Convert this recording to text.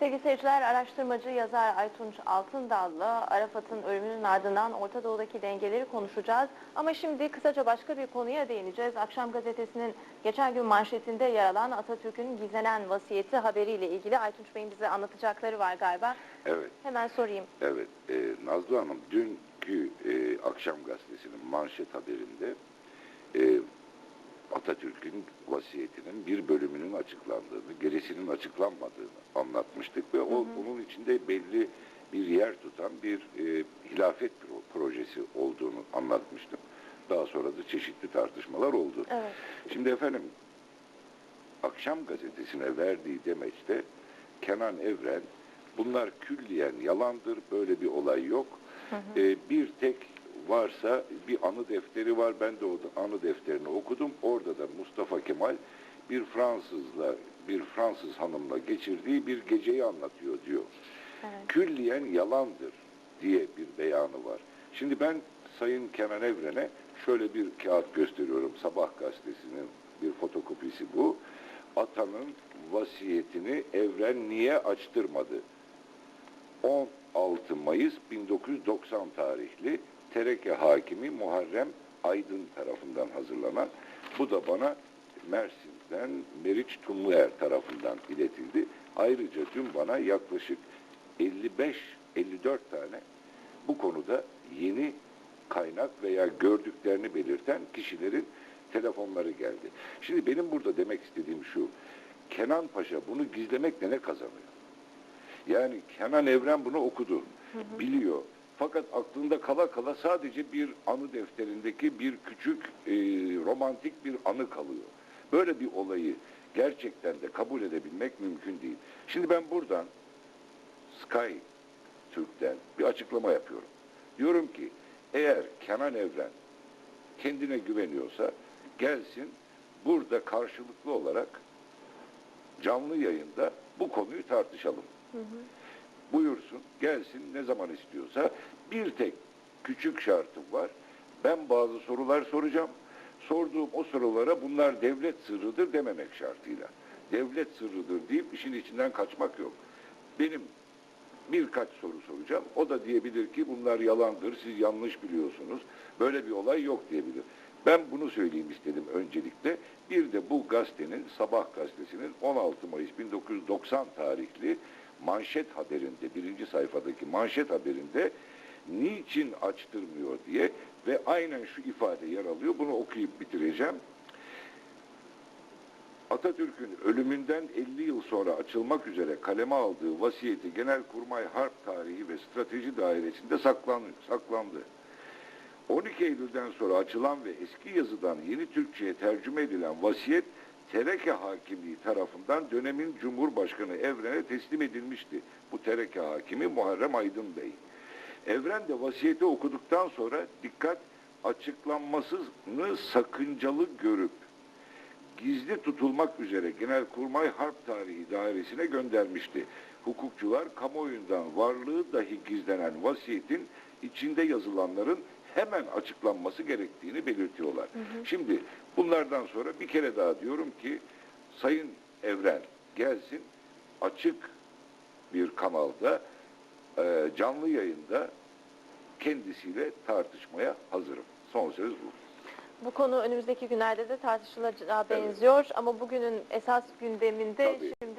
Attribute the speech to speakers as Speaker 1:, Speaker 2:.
Speaker 1: Sevgili seyirciler, araştırmacı yazar Aytunç Altındal'la Arafat'ın ölümünün ardından Orta Doğu'daki dengeleri konuşacağız. Ama şimdi kısaca başka bir konuya değineceğiz. Akşam gazetesinin geçen gün manşetinde yer alan Atatürk'ün gizlenen vasiyeti haberiyle ilgili Aytunç Bey'in bize anlatacakları var galiba.
Speaker 2: Evet,
Speaker 1: Hemen sorayım.
Speaker 2: evet. Ee, Nazlı Hanım, dünkü e, akşam gazetesinin manşet haberinde e, Atatürk'ün vasiyetinin bir bölümünün açıklandığını, gerisinin açıklanmadığını anlatmıştık ve o bunun içinde belli bir yer tutan bir e, hilafet pro- projesi olduğunu anlatmıştım. Daha sonra da çeşitli tartışmalar oldu.
Speaker 1: Evet.
Speaker 2: Şimdi efendim, akşam gazetesine verdiği demeçte Kenan Evren bunlar külliyen yalandır, böyle bir olay yok. Ee, bir tek varsa bir anı defteri var, ben de o anı defterini okudum. Orada da Mustafa Kemal bir Fransızla, bir Fransız hanımla geçirdiği bir geceyi anlatıyor diyor.
Speaker 1: Evet.
Speaker 2: Külliyen yalandır diye bir beyanı var. Şimdi ben Sayın Kenan Evren'e şöyle bir kağıt gösteriyorum. Sabah gazetesinin bir fotokopisi bu. Atanın vasiyetini Evren niye açtırmadı? 16 Mayıs 1990 tarihli Tereke Hakimi Muharrem Aydın tarafından hazırlanan bu da bana Mersin'den Meriç Tumluer tarafından iletildi. Ayrıca dün bana yaklaşık 55-54 tane bu konuda yeni kaynak veya gördüklerini belirten kişilerin telefonları geldi. Şimdi benim burada demek istediğim şu. Kenan Paşa bunu gizlemekle ne kazanıyor? Yani Kenan Evren bunu okudu, biliyor. Fakat aklında kala kala sadece bir anı defterindeki bir küçük e, romantik bir anı kalıyor. Böyle bir olayı gerçekten de kabul edebilmek mümkün değil. Şimdi ben buradan Sky Türk'ten bir açıklama yapıyorum. Diyorum ki eğer Kenan Evren kendine güveniyorsa gelsin burada karşılıklı olarak canlı yayında bu konuyu tartışalım. Buyursun, gelsin ne zaman istiyorsa. Bir tek küçük şartım var. Ben bazı sorular soracağım. Sorduğum o sorulara bunlar devlet sırrıdır dememek şartıyla. Devlet sırrıdır deyip işin içinden kaçmak yok. Benim birkaç soru soracağım. O da diyebilir ki bunlar yalandır, siz yanlış biliyorsunuz. Böyle bir olay yok diyebilir. Ben bunu söyleyeyim istedim öncelikle. Bir de bu gazetenin, Sabah gazetesinin 16 Mayıs 1990 tarihli manşet haberinde, birinci sayfadaki manşet haberinde niçin açtırmıyor diye ve aynen şu ifade yer alıyor. Bunu okuyup bitireceğim. Atatürk'ün ölümünden 50 yıl sonra açılmak üzere kaleme aldığı vasiyeti Genelkurmay Harp Tarihi ve Strateji Dairesi'nde saklan, saklandı. 12 Eylül'den sonra açılan ve eski yazıdan yeni Türkçe'ye tercüme edilen vasiyet Tereke Hakimliği tarafından dönemin Cumhurbaşkanı Evren'e teslim edilmişti. Bu Tereke Hakimi Muharrem Aydın Bey. Evren de vasiyeti okuduktan sonra dikkat açıklanmasını sakıncalı görüp gizli tutulmak üzere Genelkurmay Harp Tarihi Dairesi'ne göndermişti. Hukukçular kamuoyundan varlığı dahi gizlenen vasiyetin içinde yazılanların hemen açıklanması gerektiğini belirtiyorlar. Şimdi bunlardan sonra bir kere daha diyorum ki Sayın Evren gelsin açık bir kanalda e, canlı yayında kendisiyle tartışmaya hazırım. Son söz bu.
Speaker 1: Bu konu önümüzdeki günlerde de tartışılacağı
Speaker 2: Evet.
Speaker 1: benziyor ama bugünün esas gündeminde
Speaker 2: Tabii,
Speaker 1: şimdi